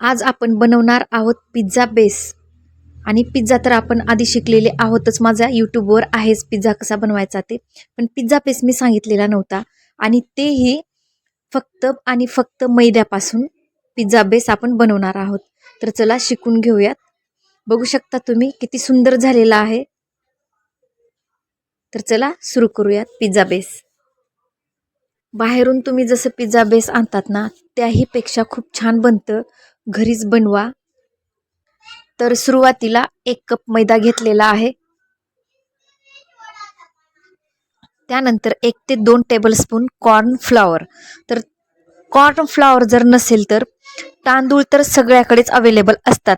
आज आपण बनवणार आहोत पिझ्झा बेस. आणि पिझ्झा तर आपण आधी शिकलेले आहोतच. माझ्या यूट्यूबवर आहेच पिझ्झा कसा बनवायचा ते. पण पिझ्झा बेस मी सांगितलेला नव्हता. आणि तेही फक्त आणि फक्त मैद्यापासून पिझ्झा बेस आपण बनवणार आहोत. तर चला शिकून घेऊयात. बघू शकता तुम्ही किती सुंदर झालेला आहे. तर चला सुरू करूयात पिझ्झा बेस. बाहेरून तुम्ही जसं पिझ्झा बेस आणतात ना त्याहीपेक्षा खूप छान बनतं. घरीच बनवा. तर सुरुवातीला एक कप मैदा घेतलेला आहे. त्यानंतर एक ते दोन टेबलस्पून कॉर्न फ्लॉवर तर कॉर्नफ्लॉवर जर नसेल तर तांदूळ तर सगळ्याकडेच अवेलेबल असतात.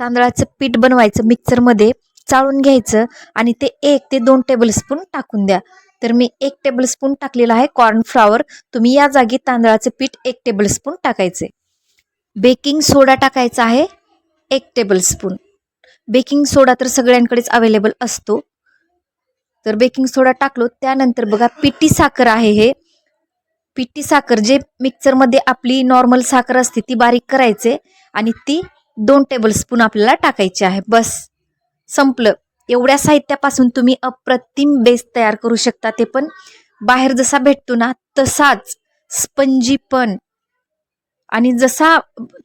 तांदळाचं पीठ बनवायचं मिक्सरमध्ये चाळून घ्यायचं आणि ते एक ते दोन टेबलस्पून टाकून द्या. तर मी एक टेबलस्पून टाकलेला आहे कॉर्नफ्लॉवर तुम्ही या जागी तांदळाचं पीठ एक टेबलस्पून टाकायचे. बेकिंग सोडा टाकायचा आहे. एक टेबलस्पून बेकिंग सोडा तर सगळ्यांकडेच अवेलेबल असतो. तर बेकिंग सोडा टाकलो. त्यानंतर बघा पिठी साखर आहे हे. पिठी साखर जे मिक्सरमध्ये आपली नॉर्मल साखर असते ती बारीक करायचे आणि ती दोन टेबलस्पून आपल्याला टाकायची आहे. बस. संपलं. एवढ्या साहित्यापासून तुम्ही अप्रतिम बेस तयार करू शकता ते पण. बाहेर जसा भेटतो ना तसाच. स्पंजी पण. आणि जसा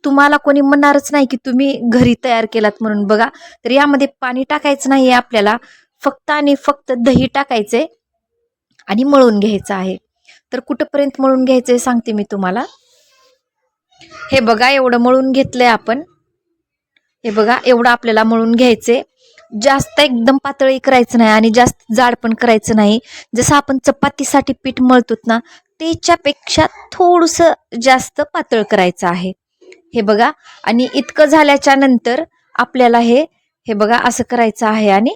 तुम्हाला कोणी म्हणणारच नाही की तुम्ही घरी तयार केलात म्हणून. बघा तर यामध्ये पाणी टाकायचं नाही आहे आपल्याला फक्त आणि फक्त दही टाकायचे आणि मळून घ्यायचं आहे. तर कुठंपर्यंत मळून घ्यायचं आहे सांगते मी तुम्हाला. हे बघा एवढं मळून घेतलंय आपण. हे बघा एवढं आपल्याला मळून घ्यायचे जास्त एकदम पातळी करायचं नाही आणि जास्त जाड पण करायचं नाही. जसं आपण चपातीसाठी पीठ मळतो ना त्याच्यापेक्षा थोडंसं जास्त पातळ करायचं आहे. हे बघा आणि इतकं झाल्याच्यानंतर आपल्याला हे हे बघा असं करायचं आहे आणि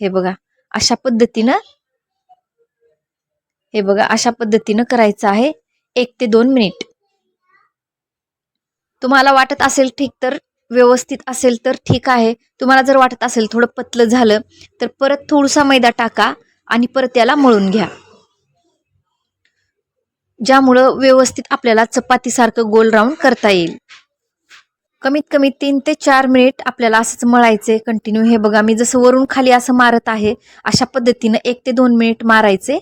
हे बघा अशा पद्धतीनं हे बघा अशा पद्धतीनं करायचं आहे. एक ते दोन मिनिट. तुम्हाला वाटत असेल ठीक तर व्यवस्थित असेल तर ठीक आहे. तुम्हाला जर वाटत असेल थोडं पतलं झालं तर परत थोडासा मैदा टाका आणि परत याला मळून घ्या. ज्यामुळं व्यवस्थित आपल्याला चपातीसारखं गोल राऊंड करता येईल. कमीत कमी तीन ते चार मिनिट आपल्याला असंच मळायचे कंटिन्यू हे बघा मी जसं वरून खाली असं मारत आहे अशा पद्धतीनं एक ते दोन मिनिट मारायचे.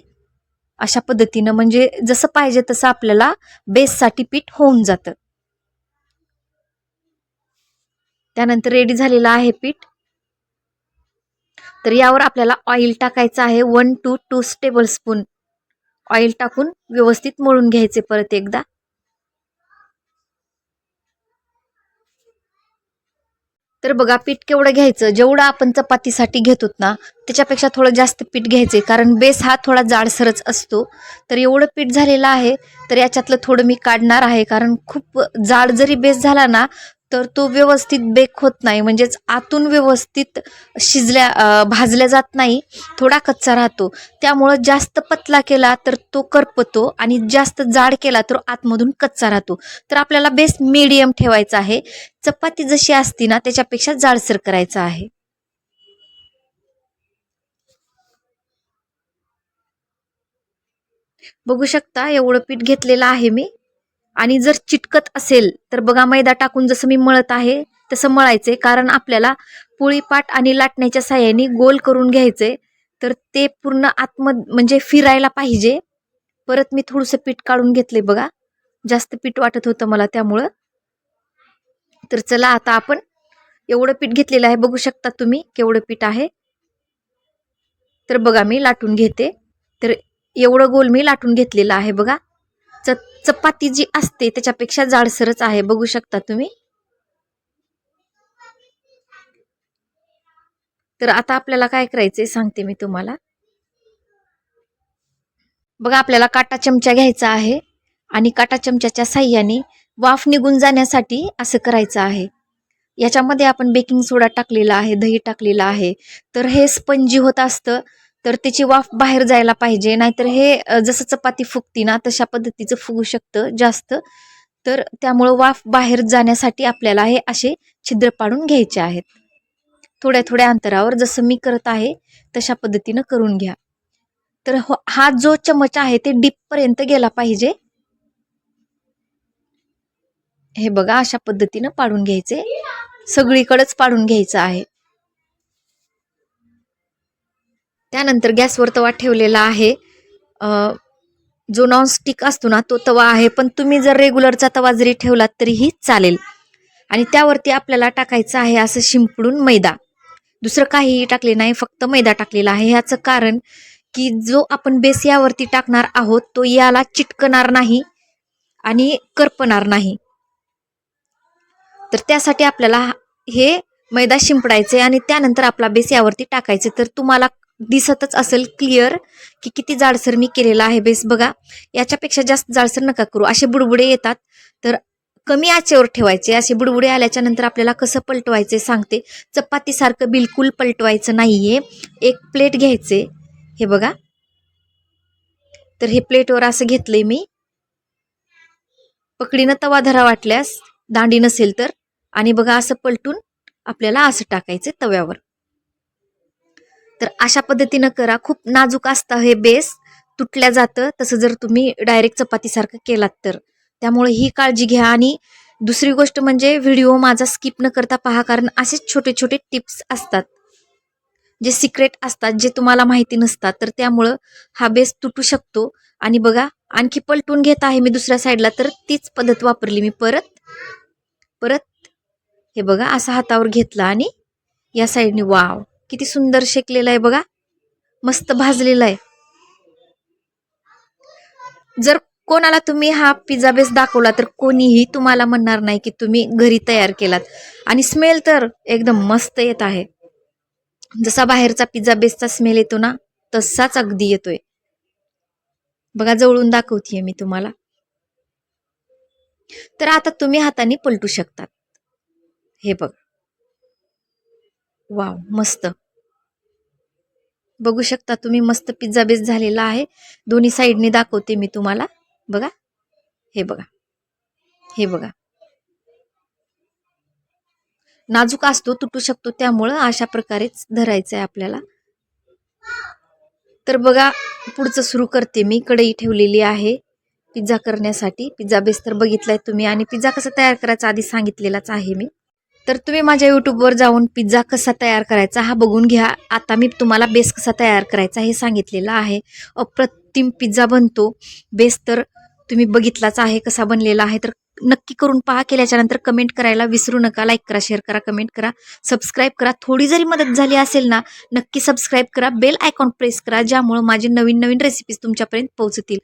अशा पद्धतीनं म्हणजे जसं पाहिजे तसं आपल्याला बेससाठी पीठ होऊन जातं. त्यानंतर रेडी झालेलं आहे पीठ. तर यावर आपल्याला ऑइल टाकायचं आहे one two two tablespoon oil टाकून व्यवस्थित मळून घ्यायचे परत एकदा. तर बघा पीठ केवढं घ्यायचं? जेवढं आपण चपातीसाठी घेतो ना त्याच्यापेक्षा थोडं जास्त पीठ घ्यायचे कारण बेस हा थोडा जाडसरच असतो. तर एवढं पीठ झालेलं आहे तर याच्यातलं थोडं मी काढणार आहे कारण खूप जाड जरी बेस झाला ना तर तो व्यवस्थित बेक होत नाही. म्हणजेच आतून व्यवस्थित शिजल्या भाजल्या जात नाही. थोडा कच्चा राहतो. त्यामुळं जास्त पतला केला तर तो करपतो आणि जास्त जाड केला तर आतमधून कच्चा राहतो. तर आपल्याला बेस मीडियम ठेवायचा आहे. चपाती जशी असती ना त्याच्यापेक्षा जाडसर करायचं आहे. बघू शकता एवढं पीठ घेतलेलं आहे मी. आणि जर चिटकत असेल तर बघा मैदा टाकून जसं मी मळत आहे तसं मळायचे कारण आपल्याला पोळीपाट आणि लाटण्याच्या साह्याने गोल करून घ्यायचे तर ते पूर्ण आत्म म्हणजे फिरायला पाहिजे. परत मी थोडंसं पीठ काढून घेतले बघा. जास्त पीठ वाटत होतं मला त्यामुळं. तर चला आता आपण एवढं पीठ घेतलेलं आहे बघू शकता तुम्ही केवढं पीठ आहे. तर बघा मी लाटून घेते. तर एवढं गोल मी लाटून घेतलेलं आहे बघा. चपाती जी असते त्याच्यापेक्षा जाडसरच आहे. बघू शकता तुम्ही. तर आता आपल्याला काय करायचंय सांगते मी तुम्हाला. बघा आपल्याला काटा चमचा घ्यायचा आहे आणि काटा चमच्याच्या साह्याने वाफ निघून जाण्यासाठी असं करायचं आहे. याच्यामध्ये आपण बेकिंग सोडा टाकलेला आहे दही टाकलेला आहे. तर हे स्पंजी होत असतं. तर त्याची वाफ बाहेर जायला पाहिजे. नाहीतर हे जसं चपाती फुगती ना तशा पद्धतीचं फुगू शकतं जास्त. तर त्यामुळं वाफ बाहेर जाण्यासाठी आपल्याला हे असे छिद्र पाडून घ्यायचे आहेत. थोड्या थोड्या अंतरावर जसं मी करत आहे तशा पद्धतीनं करून घ्या. तर हो हा जो चमच आहे ते डीपपर्यंत गेला पाहिजे. हे बघा अशा पद्धतीनं पाडून घ्यायचे. सगळीकडेच पाडून घ्यायचं आहे. त्यानंतर गॅसवर तवा ठेवलेला आहे. जो नॉनस्टिक असतो ना तो तवा आहे पण तुम्ही जर रेग्युलरचा तवा जरी ठेवलात तरीही चालेल. आणि त्यावरती आपल्याला टाकायचं आहे असं शिंपडून मैदा. दुसरं काहीही टाकले नाही फक्त मैदा टाकलेला आहे. ह्याचं कारण की जो आपण बेस यावरती टाकणार आहोत तो याला चिटकणार नाही आणि करपणार नाही. तर त्यासाठी आपल्याला हे मैदा शिंपडायचे आणि त्यानंतर आपला बेस यावरती टाकायचे तर तुम्हाला दिसतच असेल क्लिअर की किती जाडसर मी केलेला आहे बेस बघा. याच्यापेक्षा जास्त जाडसर नका करू. असे बुडबुडे येतात. तर कमी आचेवर ठेवायचे. असे बुडबुडे आल्याच्यानंतर आपल्याला कसं पलटवायचे सांगते. चपातीसारखं बिलकुल पलटवायचं नाहीये. एक प्लेट घ्यायचे. हे बघा. तर हे प्लेटवर असं घेतलंय मी. पकडीनं तवा धरा वाटल्यास दांडी नसेल तर. आणि बघा असं पलटून आपल्याला असं टाकायचं तव्यावर. तर अशा पद्धतीनं करा. खूप नाजूक असतं हे बेस. तुटल्या जातं. तसं जर तुम्ही डायरेक्ट चपातीसारखं केलात तर. त्यामुळे ही काळजी घ्या. आणि दुसरी गोष्ट म्हणजे व्हिडिओ माझा स्किप न करता पहा कारण असेच छोटे छोटे टिप्स असतात. जे सिक्रेट असतात जे तुम्हाला माहिती नसतात. तर त्यामुळं हा बेस तुटू शकतो. आणि बघा आणखी पलटून घेत आहे मी दुसऱ्या साईडला तर तीच पद्धत वापरली मी. परत परत हे बघा असा हातावर घेतला आणि या साईडने वाव किती सुंदर शेकलेला आहे बघा. मस्त भाजलेला आहे. जर कोणाला तुम्ही हा पिझ्झा बेस दाखवला तर कोणीही तुम्हाला म्हणणार नाही की तुम्ही घरी तयार केलात. आणि स्मेल तर एकदम मस्त येत आहे. जसा बाहेरचा पिझ्झा बेसचा स्मेल येतो ना तसाच अगदी येतोय. बघा जवळून दाखवतीये मी तुम्हाला. तर आता तुम्ही हाताने पलटू शकतात. हे बघ. वाव मस्त. बघू शकता तुम्ही मस्त पिझ्झा बेस झालेला आहे. दोन्ही साईडने दाखवते मी तुम्हाला. बघा. हे बघा. हे बघा. नाजूक असतो तुटू शकतो त्यामुळं अशा प्रकारेच धरायचं आहे आपल्याला. तर बघा पुढचं सुरू करते मी. कढई ठेवलेली आहे पिझ्झा करण्यासाठी. पिझ्झा बेस तर बघितलाय तुम्ही. आणि पिझ्झा कसा तयार करायचा आधी सांगितलेलाच आहे मी. तर तुम्ही माझ्या यूट्यूबवर जाऊन पिझ्झा कसा तयार करायचा हा बघून घ्या. आता मी तुम्हाला बेस कसा तयार करायचा हे सांगितलेलं आहे. अप्रतिम पिझ्झा बनतो. बेस तर तुम्ही बघितलाच आहे कसा बनलेला आहे. तर नक्की करून पहा. केल्याच्यानंतर कमेंट करायला विसरू नका. लाईक करा शेअर करा कमेंट करा. सबस्क्राईब करा. थोडी जरी मदत झाली असेल ना नक्की सबस्क्राईब करा. बेल आयकॉन प्रेस करा ज्यामुळं माझी नवीन नवीन रेसिपीज तुमच्यापर्यंत पोहोचतील.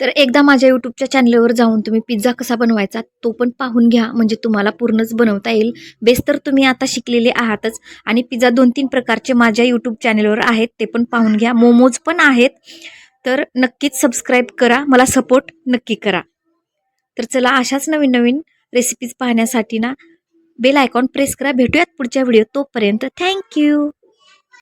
तर एकदा माझ्या यूट्यूबच्या चॅनलवर जाऊन तुम्ही पिझ्झा कसा बनवायचा तो पण पाहून घ्या. म्हणजे तुम्हाला पूर्णच बनवता येईल. बेस तर तुम्ही आता शिकलेले आहातच. आणि पिझ्झा दोन तीन प्रकारचे माझ्या यूट्यूब चॅनलवर आहेत ते पण पाहून घ्या. मोमोज पण आहेत. तर नक्कीच सबस्क्राईब करा. मला सपोर्ट नक्की करा. तर चला अशाच नवीन नवीन रेसिपीज पाहण्यासाठी ना बेल आयकॉन प्रेस करा. भेटूयात पुढच्या व्हिडिओ तोपर्यंत. थँक्यू